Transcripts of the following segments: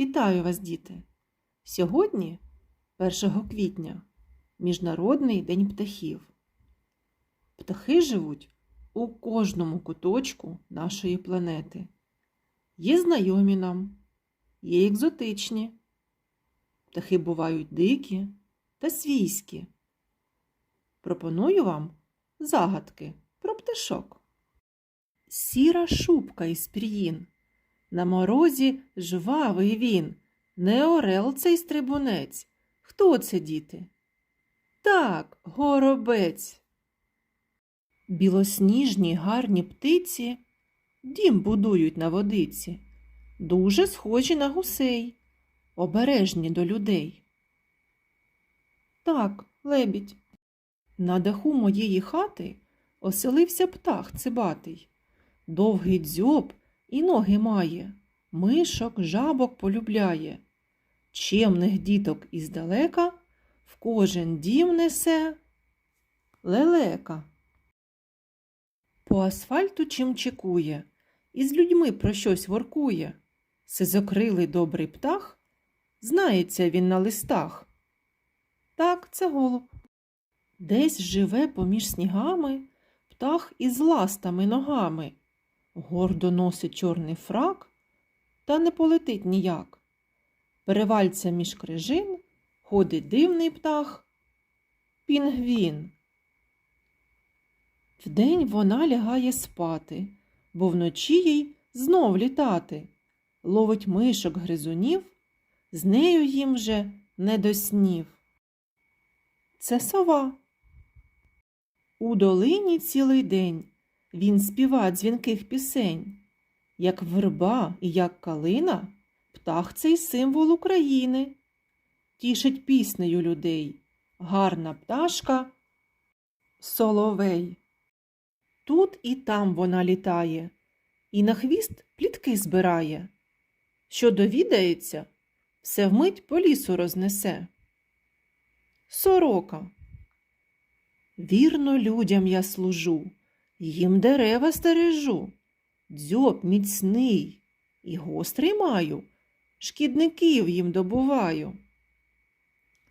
Вітаю вас, діти! Сьогодні, 1 квітня, Міжнародний день птахів. Птахи живуть у кожному куточку нашої планети. Є знайомі нам, є екзотичні. Птахи бувають дикі та свійські. Пропоную вам загадки про пташок. Сіра шубка із пір'їн. На морозі жвавий він, не орел цей стрибунець. Хто це, діти? Так, горобець. Білосніжні гарні птиці дім будують на водиці, дуже схожі на гусей, обережні до людей. Так, лебідь. На даху моєї хати оселився птах цибатий. Довгий дзьоб і ноги має, мишок, жабок полюбляє. Чемних діток іздалека в кожен дім несе лелека. По асфальту чимчикує, і з людьми про щось воркує. Сизокрилий добрий птах, знається він на листах. Так, це голуб. Десь живе поміж снігами птах із ластами ногами. Гордо носить чорний фрак, та не полетить ніяк. Перевальця між крижин ходить дивний птах пінгвін. Вдень вона лягає спати, бо вночі їй знов літати. Ловить мишок гризунів, з нею їм вже не до снів. Це сова. У долині цілий день він співа дзвінких пісень. Як верба і як калина, птах цей символ України. Тішить піснею людей, гарна пташка соловей. Тут і там вона літає, і на хвіст плітки збирає. Що довідається, все вмить по лісу рознесе. Сорока. Вірно людям я служу, їм дерева стережу, дзьоб міцний і гострий маю, шкідників їм добуваю.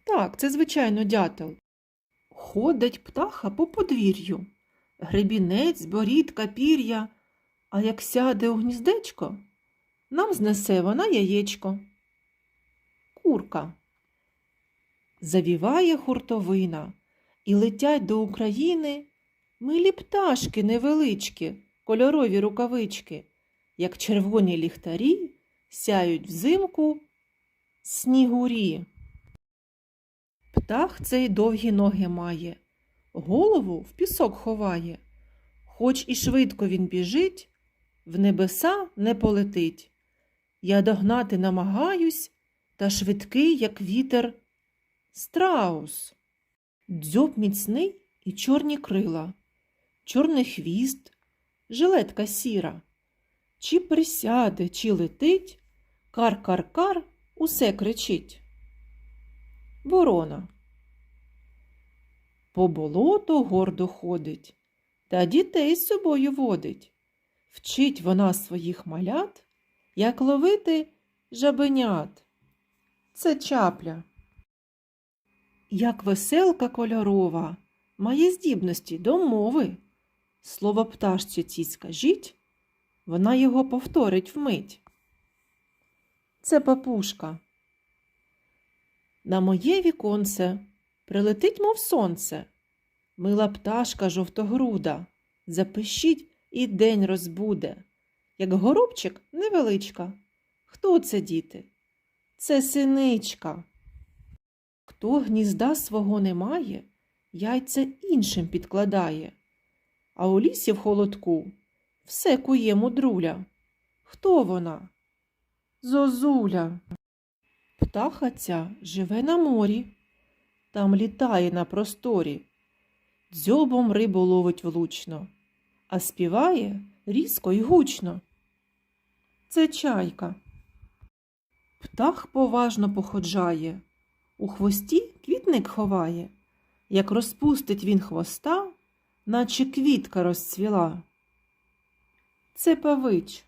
Так, це, звичайно, дятел. Ходить птаха по подвір'ю, гребінець, борідка, пір'я, а як сяде у гніздечко, нам знесе вона яєчко. Курка. Завіває хуртовина, і летять до України милі пташки невеличкі, кольорові рукавички, як червоні ліхтарі сяють взимку снігурі. Птах цей довгі ноги має, голову в пісок ховає. Хоч і швидко він біжить, в небеса не полетить. Я догнати намагаюсь, та швидкий, як вітер, страус. Дзьоб міцний і чорні крила, чорний хвіст, жилетка сіра. Чи присяде, чи летить, кар-кар-кар усе кричить. Ворона. По болоту гордо ходить, та дітей з собою водить. Вчить вона своїх малят, як ловити жабенят. Це чапля. Як веселка кольорова, має здібності до мови. Слово пташці цій скажіть, вона його повторить вмить. Це папушка. На моє віконце прилетить, мов сонце. Мила пташка жовтогруда, запишіть і день розбуде. Як горобчик невеличка. Хто це, діти? Це синичка. Хто гнізда свого не має, яйця іншим підкладає, а у лісі в холодку все кує мудруля. Хто вона? Зозуля. Птаха ця живе на морі, там літає на просторі, дзьобом рибу ловить влучно, а співає різко й гучно. Це чайка. Птах поважно походжає, у хвості квітник ховає, як розпустить він хвоста, наче квітка розцвіла. Це павич.